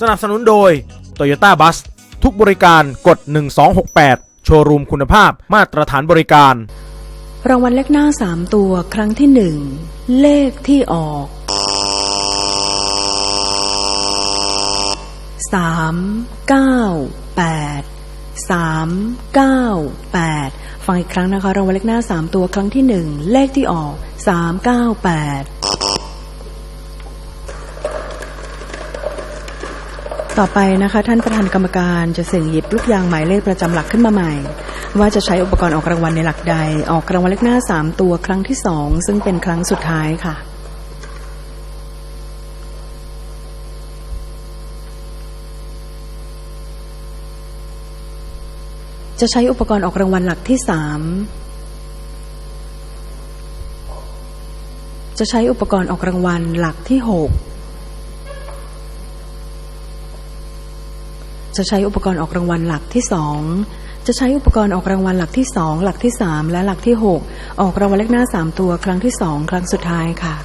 สนับสนุนโดย Toyota Bus ทุกบริการกด 1268 โชว์รูมคุณภาพมาตรฐานบริการ รางวัลเลขหน้า 3 ตัวครั้งที่ 1 เลขที่ออก 3 9 8 3 9 8 ฟังอีกครั้งนะคะ รางวัลเลขหน้า 3 ตัวครั้งที่ 1 เลขที่ออก 3 9 8 ต่อไปนะคะท่านประธานกรรมการจะเสี่ยงหยิบลูกยางหมายเลขประจำหลักขึ้นมาใหม่ ว่าจะใช้อุปกรณ์ออกรางวัลในหลักใด ออกรางวัลเลขหน้า 3 ตัวครั้งที่ 2 ซึ่งเป็นครั้งสุดท้ายค่ะ จะใช้อุปกรณ์ออกรางวัลหลักที่ 3 จะใช้อุปกรณ์ออกรางวัลหลักที่ 6 จะใช้อุปกรณ์ออกรางวัลหลักที่สองจะใช้อุปกรณ์ออกรางวัลหลักที่สองหลักที่สามและหลักที่หกออกรางวัลเลขหน้าสามตัวครั้งที่สองครั้งสุดท้ายค่ะ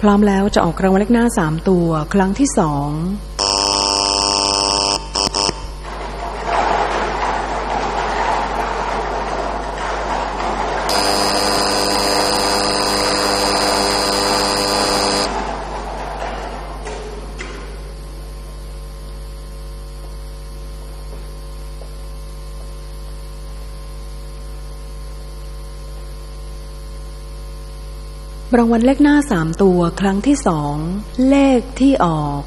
พร้อมแล้วจะออกรางวัลเลขหน้าสามตัว ครั้งที่สอง รางวัลเลขหน้าสามตัวครั้งที่สองเลขที่ออก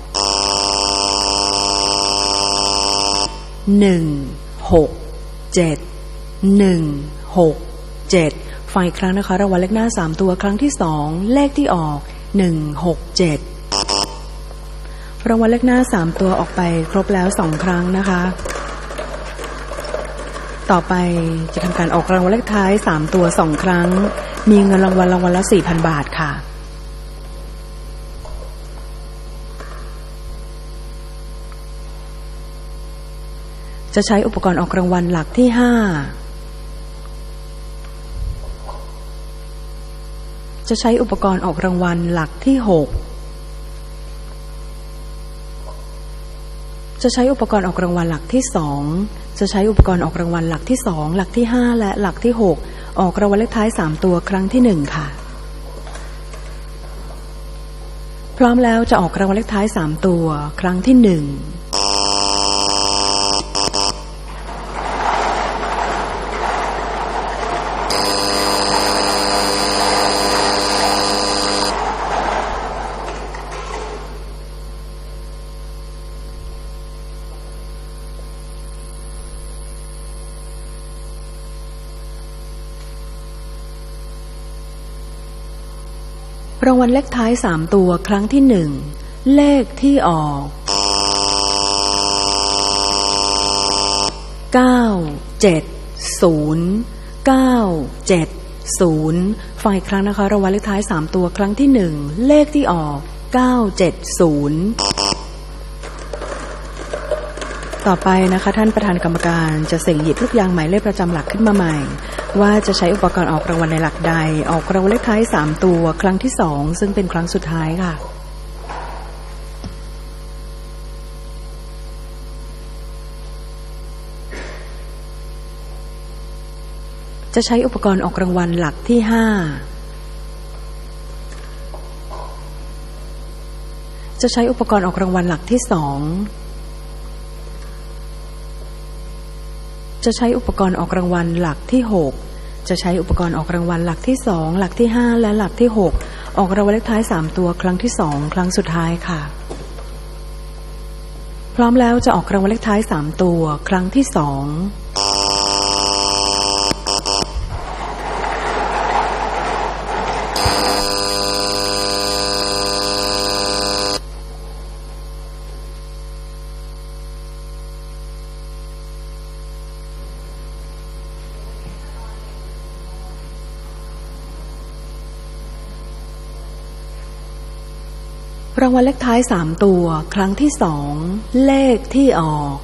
หนึ่งหกเจ็ดหนึ่งหกเจ็ดฟังอีกครั้งนะคะรางวัลเลขหน้าสามตัวครั้งที่สองเลขที่ออกหนึ่งหกเจ็ดรางวัลเลขหน้าสามตัวออกไปครบแล้วสองครั้งนะคะ ต่อไปจะทำการออกรางวัลเลขท้ายสามตัวสองครั้ง มีเงินรางวัลรางวัลละสี่พันบาทค่ะ จะใช้อุปกรณ์ออกรางวัลหลักที่ห้าจะใช้อุปกรณ์ออกรางวัลหลักที่หกจะใช้อุปกรณ์ออกรางวัลหลักที่สองจะใช้อุปกรณ์ออกรางวัลหลักที่สองหลักที่ห้าและหลักที่หก ออกรางวัลเลขท้ายสามตัวครั้งที่หนึ่งค่ะ พร้อมแล้วจะออกรางวัลเลขท้ายสามตัว ครั้งที่หนึ่ง รางวัลเลขท้ายสามตัวครั้งที่หนึ่งเลขที่ออกเก้าเจ็ดศูนย์เก้าเจ็ดศูนย์ฟังอีกครั้งนะคะรางวัลเลขท้ายสามตัวครั้งที่หนึ่งเลขที่ออกเก้าเจ็ดศูนย์ ต่อไปนะคะ ท่านประธานกรรมการจะเสี่ยงหยิบลูกยางหมายเลขประจำหลักขึ้นมาใหม่ ว่าจะใช้อุปกรณ์ออกรางวัลในหลักใด ออกรางวัลเลขท้าย 3 ตัว ครั้งที่ 2 ซึ่งเป็นครั้งสุดท้ายค่ะจะใช้อุปกรณ์ออกรางวัลหลักที่ 5 จะใช้อุปกรณ์ออกรางวัลหลักที่ 2 จะใช้อุปกรณ์ออกรางวัลหลักที่ 6 จะใช้อุปกรณ์ออกรางวัลหลักที่ 2 หลักที่ 5 และหลักที่ 6 ออกรางวัลเลขท้าย 3 ตัวครั้งที่ 2 ครั้งสุดท้ายค่ะ พร้อมแล้วจะออกรางวัลเลขท้าย 3 ตัว ครั้งที่ 2 รางวัลเลขท้ายสามตัว ครั้งที่สองเลขที่ออก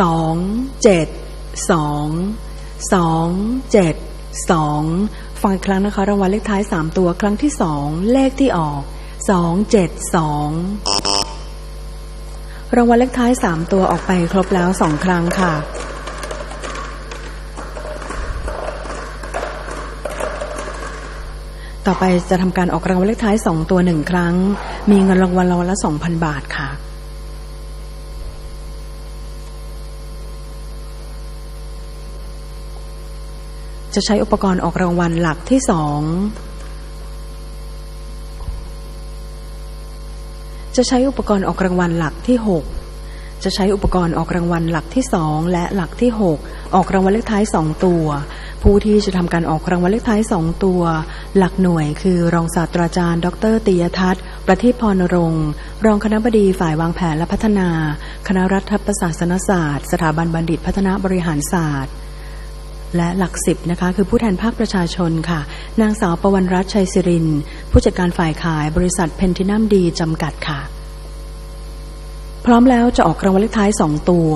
สองเจ็ดสองสองเจ็ดสองฟังอีกครั้งนะคะ รางวัลเลขท้าย3ตัว ครั้งที่2เลขที่ออก272รางวัลเลขท้าย3ตัวออกไปครบแล้ว2ครั้งค่ะ ต่อไปจะทำการออกรางวัลเลขท้าย2ตัว1ครั้ง มีเงินรางวัลรางวัลละ2,000บาทค่ะ จะใช้อุปกรณ์ออกรางวัลหลักที่สองจะใช้อุปกรณ์ออกรางวัลหลักที่หกจะใช้อุปกรณ์ออกรางวัลหลักที่สองและหลักที่หกออกรางวัลเลขท้ายสองตัว ผู้ที่จะทำการออกรางวัลเลขท้ายสองตัว หลักหน่วยคือรองศาสตราจารย์ ดรติยทัศน์ ประทีปพรรงค์รองคณะบดีฝ่ายวางแผนและพัฒนา คณะรัฐประศาสนศาสตร์ สถาบันบัณฑิตพัฒนาบริหารศาสตร์ และหลักสิบนะคะ คือผู้แทนภาคประชาชนค่ะ นางสาวประวันรัตชัยศิริน ผู้จัดการฝ่ายขายบริษัทเพนทินัมดีจำกัดค่ะ พร้อมแล้วจะออกรางวัลเลขท้ายสองตัว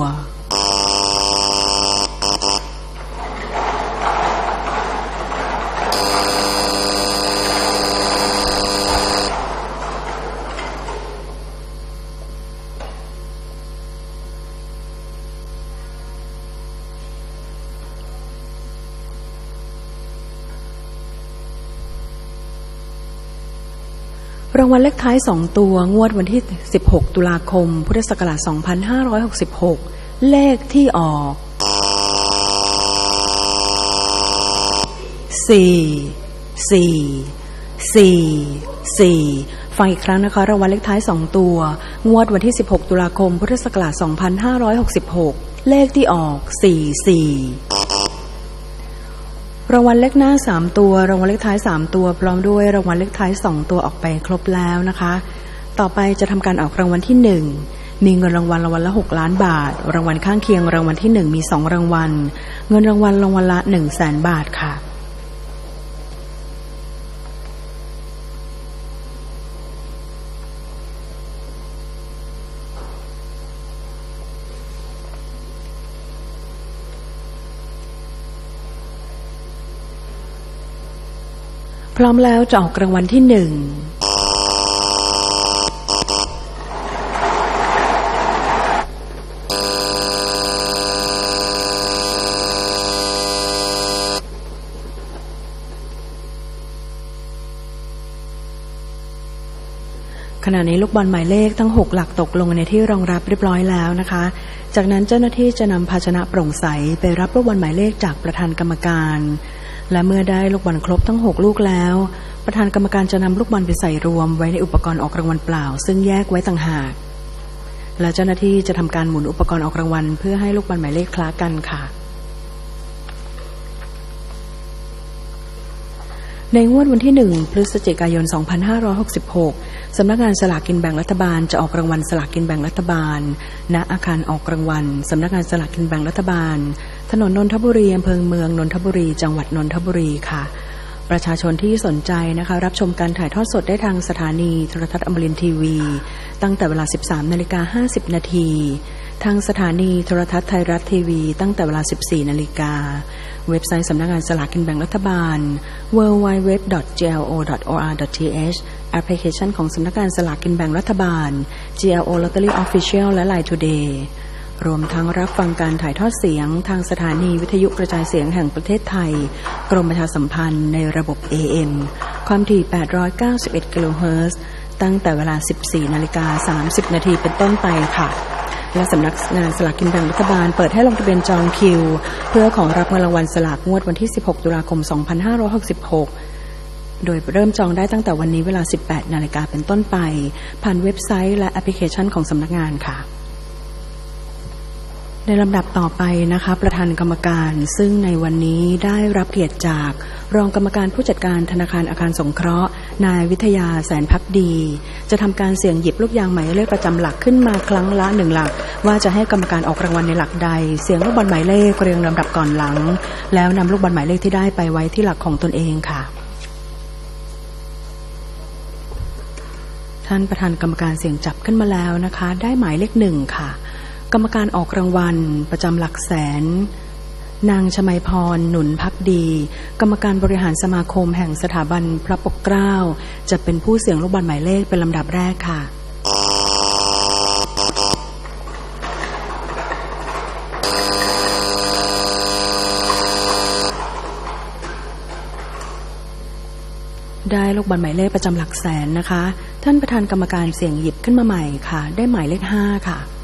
รางวัลเลขท้าย 2 ตัวงวดวันที่ 16 ตุลาคม พุทธศักราช 2566 เลขที่ออก4 4 4 4ฟังอีกครั้งนะคะรางวัลเลขท้าย 2 ตัว งวดวันที่ 16 ตุลาคม พุทธศักราช 2566 เลขที่ออก 4 4 รางวัลเลขหน้า 3 ตัว รางวัลเลขท้าย 3 ตัว พร้อมด้วยรางวัลเลขท้าย 2 ตัวออกไปครบแล้วนะคะ ต่อไปจะทำการออกรางวัลที่ 1 มีเงินรางวัลรางวัลละ 6 ล้านบาท รางวัลข้างเคียงรางวัลที่ 1 มี 2 รางวัล เงินรางวัลรางวัลละ 1 0 0 0 0แสนบาทค่ะ พร้อมแล้วจะออกรางวัลที่หนึ่ง ขณะนี้ลูกบอลหมายเลขทั้ง 6 หลักตกลงในที่รองรับเรียบร้อยแล้วนะคะ จากนั้นเจ้าหน้าที่จะนำภาชนะโปร่งใสไปรับลูกบอลหมายเลขจากประธานกรรมการ และเมื่อได้ลูกบอลครบทั้ง 6 ลูกแล้ว ประธานกรรมการจะนำลูกบอลไปใส่รวมไว้ในอุปกรณ์ออกรางวัลเปล่า ซึ่งแยกไว้ต่างหาก และเจ้าหน้าที่จะทำการหมุนอุปกรณ์ออกรางวัลเพื่อให้ลูกบอลหมายเลขคล้ากันค่ะ ในงวดวันที่ 1 พฤศจิกายน 2566 สำนักงานสลากกินแบ่งรัฐบาลจะออกรางวัลสลากกินแบ่งรัฐบาล ณอาคารออกรางวัลสำนักงานสลากกินแบ่งรัฐบาล ถนนนนทบุรีอำเภอเมืองนนทบุรี จังหวัดนนทบุรีค่ะ ประชาชนที่สนใจนะคะ รับชมการถ่ายทอดสดได้ทางสถานีโทรทัศน์อมรินท์ทีวี ตั้งแต่เวลา 13นาฬิกา50นาทีทางสถานีโทรทัศน์ไทยรัฐทีวี ตั้งแต่เวลา 14 นาฬิกา เว็บไซต์สำนักงานสลากกินแบ่งรัฐบาล www.glo.or.th แอปพลิเคชันของสำนักงานสลากกินแบ่งรัฐบาล GLO Lottery Official และ Line Today รวมทั้งรับฟังการถ่ายทอดเสียงทางสถานีวิทยุกระจายเสียงแห่งประเทศไทย กรมประชาสัมพันธ์ในระบบ AM ความถี่ 891 กิโลเฮิรตซ์ตั้งแต่เวลา 14 นาฬิกา 30 นาทีเป็นต้นไปค่ะ และสำนักงานสลากกินแบ่งรัฐบาลเปิดให้ลงทะเบียนจองคิว เพื่อของรับเงินรางวัลสลากงวดวันที่ 16 ตุลาคม 2566โดยเริ่มจองได้ตั้งแต่วันนี้เวลา 18 นาฬิกาเป็นต้นไป ผ่านเว็บไซต์และแอปพลิเคชันของสำนักงานค่ะ ในลำดับต่อไปนะคะประธานกรรมการซึ่งในวันนี้ได้รับเกียรติจาก รองกรรมการผู้จัดการธนาคารอาคารสงเคราะห์ นายวิทยาแสนพักดี จะทำการเสี่ยงหยิบลูกยางหมายเลขประจำหลักขึ้นมาครั้งละหนึ่งหลัก ว่าจะให้กรรมการออกรางวัลในหลักใด เสียงลูกบอลหมายเลขเรียงลำดับก่อนหลัง แล้วนำลูกบอลหมายเลขที่ได้ไปไว้ที่หลักของตนเองค่ะ ท่านประธานกรรมการเสี่ยงจับขึ้นมาแล้วนะคะ ได้หมายเลขหนึ่งค่ะ กรรมการออกรางวัล ประจำหลักแสน นางชมัยพร หนุนพักดี กรรมการบริหารสมาคมแห่งสถาบันพระปกเกล้า จะเป็นผู้เสี่ยงลูกบอลหมายเลขเป็นลำดับแรกค่ะได้ลูกบอลหมายเลขประจำหลักแสนนะคะ ท่านประธานกรรมการเสี่ยงหยิบขึ้นมาใหม่ค่ะ ได้หมายเลขห้าค่ะ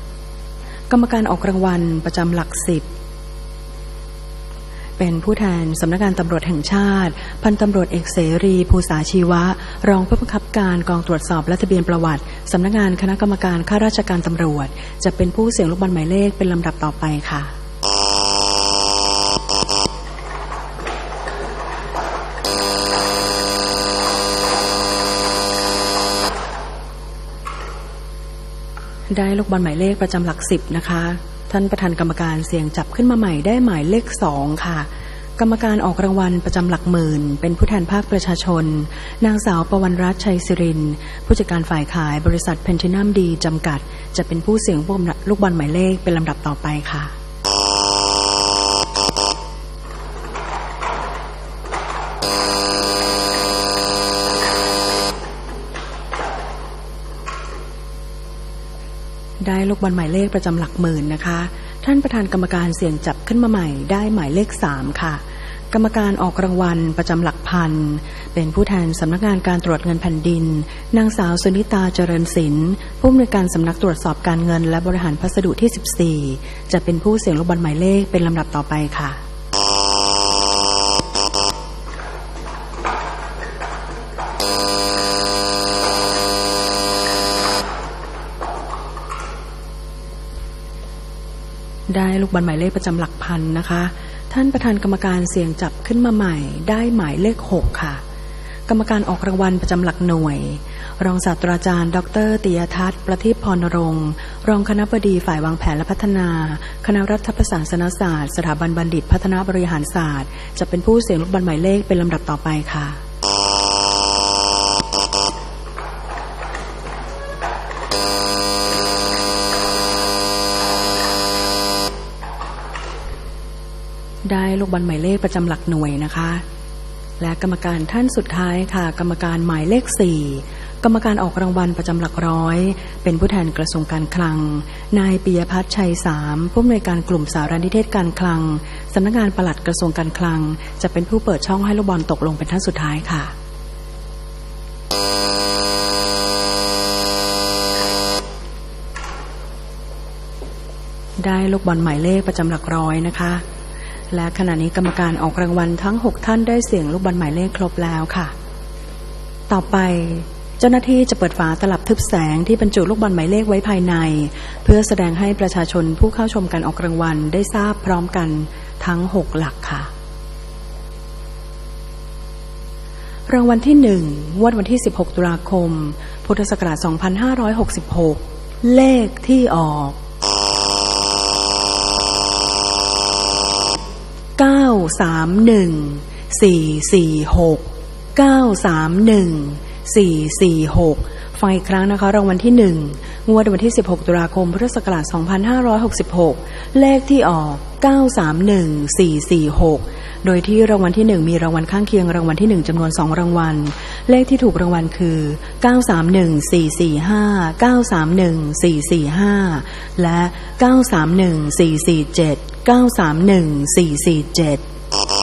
กรรมการออกรางวัลประจำหลักสิบเป็นผู้แทนสำนักงานตำรวจแห่งชาติ พันตำรวจเอกเสรีภูษาชีวะ รองผู้บังคับการกองตรวจสอบและทะเบียนประวัติสำนักงานคณะกรรมการข้าราชการตำรวจ จะเป็นผู้เสี่ยงลูกบอลหมายเลขเป็นลำดับต่อไปค่ะ ได้ลูกบอลหมายเลขประจำหลักสิบนะคะ ท่านประธานกรรมการเสี่ยงจับขึ้นมาใหม่ได้หมายเลขสองค่ะ กรรมการออกรางวัลประจำหลักหมื่น เป็นผู้แทนภาคประชาชน นางสาวประวันรัตน์ชัยสิริน ผู้จัดการฝ่ายขายบริษัทเพนทินัมดีจำกัด จะเป็นผู้เสี่ยงลูกบอลหมายเลขเป็นลำดับต่อไปค่ะ ได้ลูกบอลหมายเลขประจำหลักหมื่นนะคะ ท่านประธานกรรมการเสี่ยงจับขึ้นมาใหม่ได้หมายเลขสามค่ะ กรรมการออกรางวัลประจำหลักพัน เป็นผู้แทนสำนักงานการตรวจเงินแผ่นดิน นางสาวสุนิตาเจริญศิลป์ผู้อำนวยการสำนักตรวจสอบการเงิน และบริหารพัสดุที่ 14 จะเป็นผู้เสี่ยงลูกบอลหมายเลขเป็นลำดับต่อไปค่ะ ลูกบอลหมายเลขประจำหลักพันนะคะ ท่านประธานกรรมการเสี่ยงจับขึ้นมาใหม่ ได้หมายเลขหกค่ะ กรรมการออกรางวัลประจำหลักหน่วย รองศาสตราจารย์ ดรติยทัศน์ ประทีปพรณรงค์รองคณะบดีฝ่ายวางแผนและพัฒนา คณะรัฐประศาสนศาสตร์ สถาบันบัณฑิต พัฒนาบริหารศาสตร์ จะเป็นผู้เสี่ยงลูกบอลหมายเลขเป็นลำดับต่อไปค่ะ ได้ลูกบอลหมายเลขประจำหลักหน่วยนะคะ และกรรมการท่านสุดท้ายค่ะ กรรมการหมายเลขสี่กรรมการออกรางวัลประจำหลักร้อย เป็นผู้แทนกระทรวงการคลัง นายปิยพัฒน์ชัยสามผู้อำนวยการกลุ่มสารนิเทศการคลังสำนักงานปลัดกระทรวงการคลัง จะเป็นผู้เปิดช่องให้ลูกบอลตกลงเป็นท่านสุดท้ายค่ะได้ลูกบอลหมายเลขประจำหลักร้อยนะคะ และขณะนี้กรรมการออกรางวัลทั้ง 6 ท่านได้เสียงลูกบอลหมายเลขครบแล้วค่ะ ต่อไปเจ้าหน้าที่จะเปิดฝาตลับทึบแสงที่บรรจุลูกบอลหมายเลขไว้ภายใน เพื่อแสดงให้ประชาชนผู้เข้าชมการออกรางวัลได้ทราบพร้อมกันทั้ง 6 หลักค่ะ รางวัลที่1งวดวันที่ 16 ตุลาคม พุทธศักราช 2566 เลขที่ออก เก้า สามหนึ่งสี่สี่หกเก้าสามหนึ่งสี่สี่หกฟังอีกครั้งนะคะ รางวัลที่หนึ่งงวดวันที่ 16 ตุลาคม พุทธศักราช 2566 เลขที่ออก 931446 โดยที่รางวัลที่ 1 มีรางวัลข้างเคียงรางวัลที่ 1 จำนวน 2 รางวัล เลขที่ถูกรางวัลคือ 931 445 931 445 และ 931 447 931 447